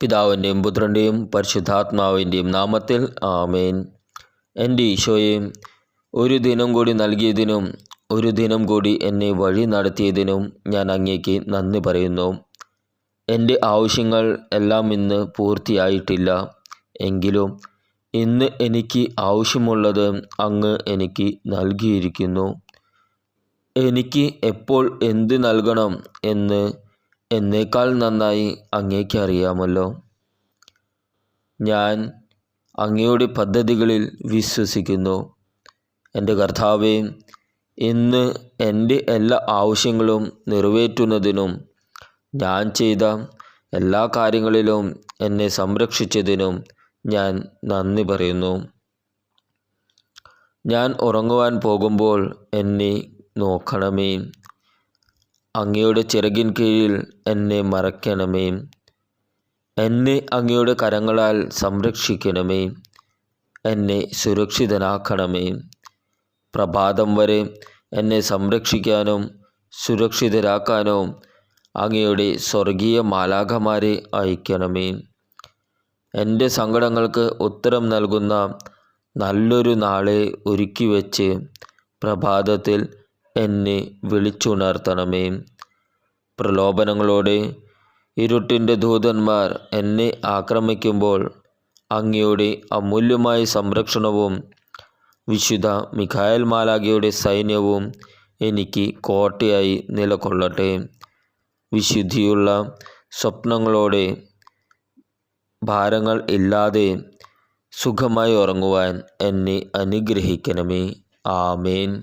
പിതാവിന്റെയും പുത്രന്റെയും പരിശുദ്ധാത്മാവിന്റെയും നാമത്തിൽ ആമേൻ. എന്റെ ഈശോയെ ഒരു ദിനം കൂടി നൽകിയതിനും ഒരു ദിനം കൂടി എന്നെ വഴി നടത്തിയതിനും ഞാൻ അങ്ങേക്ക് നന്ദി പറയുന്നു. എന്റെ ആവശ്യങ്ങൾ എല്ലാം ഇന്ന് പൂർത്തിയായിട്ടില്ല. എങ്കിലും ഇന്ന് എനിക്ക് ആവശ്യമുള്ളത് അങ്ങ് എനിക്ക് നൽകിയിരിക്കുന്നു. എനിക്ക് എപ്പോൾ എന്ത് നൽകണം എന്ന് എന്നേക്കാൾ നന്നായി അങ്ങേക്ക് അറിയാമല്ലോ. ഞാൻ അങ്ങയുടെ പദ്ധതികളിൽ വിശ്വസിക്കുന്നു. എന്റെ കർത്താവെ ഇന്ന് എന്റെ എല്ലാ ആവശ്യങ്ങളും നിറവേറ്റുന്നതിനും ഞാൻ ചെയ്ത എല്ലാ കാര്യങ്ങളിലും എന്നെ സംരക്ഷിച്ചതിനും ഞാൻ നന്ദി പറയുന്നു. ഞാൻ ഉറങ്ങുവാൻ പോകുമ്പോൾ എന്നെ നോക്കണമേ. അങ്ങയുടെ ചിറകിൻ കീഴിൽ എന്നെ മറയ്ക്കണമേ എന്നെ അങ്ങയുടെ കരങ്ങളാൽ സംരക്ഷിക്കണമേ. എന്നെ സുരക്ഷിതനാക്കണമേ. പ്രഭാതം വരെ എന്നെ സംരക്ഷിക്കാനും സുരക്ഷിതരാക്കാനും അങ്ങയുടെ സ്വർഗീയ മാലാഖമാരെ അയക്കണമേ. എന്റെ സങ്കടങ്ങൾക്ക് ഉത്തരം നൽകുന്ന നല്ലൊരു നാളെ ഒരുക്കി വച്ച് പ്രഭാതത്തിൽ എന്നെ വിളിച്ചുണർത്തണമേ. പ്രലോഭനങ്ങളോടെ ഇരുട്ടിന്റെ ദൂതന്മാർ എന്നെ ആക്രമിക്കുമ്പോൾ അങ്ങയുടെ അമൂല്യമായ സംരക്ഷണവും വിശുദ്ധ മിഖായൽ മാലാഖയുടെ സൈന്യവും എനിക്ക് കോട്ടയായി നിലകൊള്ളട്ടെ. വിശുദ്ധിയുള്ള സ്വപ്നങ്ങളോടെ ഭാരങ്ങൾ ഇല്ലാതെ സുഖമായി ഉറങ്ങുവാൻ എന്നെ അനുഗ്രഹിക്കണമേ. ആമേൻ.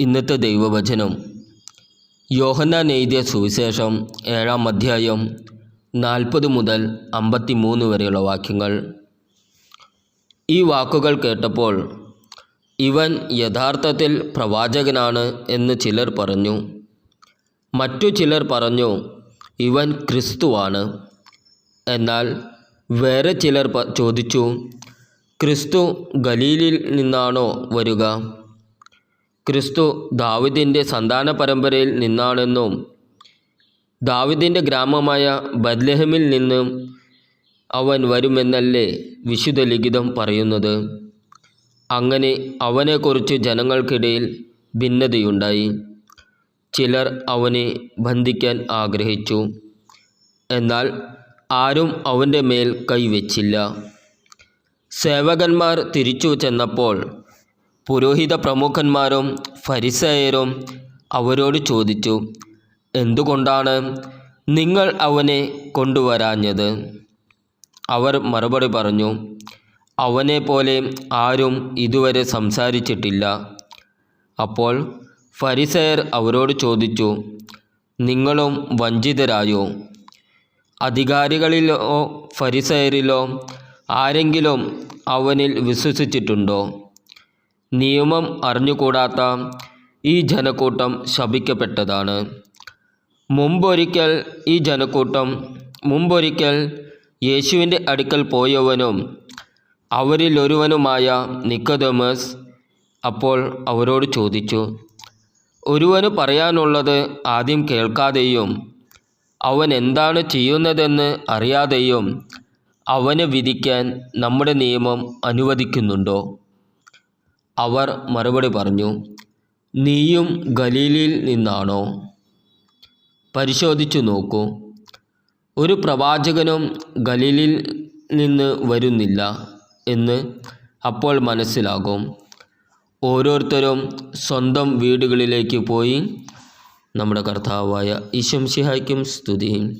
ഇന്നത്തെ ദൈവവചനം. യോഹന്നാൻ എഴുതിയ സുവിശേഷം ഏഴാം അധ്യായം നാൽപ്പത് മുതൽ അമ്പത്തി മൂന്ന് വരെയുള്ള വാക്യങ്ങൾ. ഈ വാക്കുകൾ കേട്ടപ്പോൾ ഇവൻ യഥാർത്ഥത്തിൽ പ്രവാചകനാണ് എന്ന് ചിലർ പറഞ്ഞു. മറ്റു ചിലർ പറഞ്ഞു ഇവൻ ക്രിസ്തുവാണ്. എന്നാൽ വേറെ ചിലർ ചോദിച്ചു ക്രിസ്തു ഗലീലിൽ നിന്നാണോ വരിക? ക്രിസ്തു ദാവിദിന്റെ സന്താന പരമ്പരയിൽ നിന്നാണെന്നും ദാവിദിന്റെ ഗ്രാമമായ ബദ്ലഹമിൽ നിന്നും അവൻ വരുമെന്നല്ലേ വിശുദ്ധ ലിഖിതം പറയുന്നത്. അങ്ങനെ അവനെക്കുറിച്ച് ജനങ്ങൾക്കിടയിൽ ഭിന്നതയുണ്ടായി. ചിലർ അവനെ ബന്ധിക്കാൻ ആഗ്രഹിച്ചു. എന്നാൽ ആരും അവന്റെ മേൽ കൈവച്ചില്ല. സേവകന്മാർ തിരിച്ചു ചെന്നപ്പോൾ പുരോഹിത പ്രമുഖന്മാരും ഫരിസയരും അവരോട് ചോദിച്ചു എന്തുകൊണ്ടാണ് നിങ്ങൾ അവനെ കൊണ്ടുവരാഞ്ഞത്? അവർ മറുപടി പറഞ്ഞു അവനെ പോലെ ആരും ഇതുവരെ സംസാരിച്ചിട്ടില്ല. അപ്പോൾ ഫരിസയർ അവരോട് ചോദിച്ചു നിങ്ങളും വഞ്ചിതരായോ? അധികാരികളിലോ ഫരിസയരിലോ ആരെങ്കിലും അവനിൽ വിശ്വസിച്ചിട്ടുണ്ടോ? നിയമം അറിഞ്ഞുകൂടാത്ത ഈ ജനക്കൂട്ടം ശപിക്കപ്പെട്ടതാണ്. മുമ്പൊരിക്കൽ ഈ ജനക്കൂട്ടം മുമ്പൊരിക്കൽ യേശുവിന്റെ അടുക്കൽ പോയവനും അവരിലൊരുവനുമായ നിക്കതമസ് അപ്പോൾ അവരോട് ചോദിച്ചു ഒരുവന് പറയാനുള്ളത് ആദ്യം കേൾക്കാതെയും അവൻ എന്താണ് ചെയ്യുന്നതെന്ന് അറിയാതെയും അവനെ വിധിക്കാൻ നമ്മുടെ നിയമം അനുവദിക്കുന്നുണ്ടോ? അവർ മറുപടി പറഞ്ഞു നീയും ഗലീലിൽ നിന്നാണോ? പരിശോധിച്ചു നോക്കൂ. ഒരു പ്രവാചകനും ഗലീലിൽ നിന്ന് വരുന്നില്ല എന്ന് അപ്പോൾ മനസ്സിലാകും. ഓരോരുത്തരും സ്വന്തം വീടുകളിലേക്ക് പോയി. നമ്മുടെ കർത്താവായ ഈശംഷിഹായ്ക്കും സ്തുതി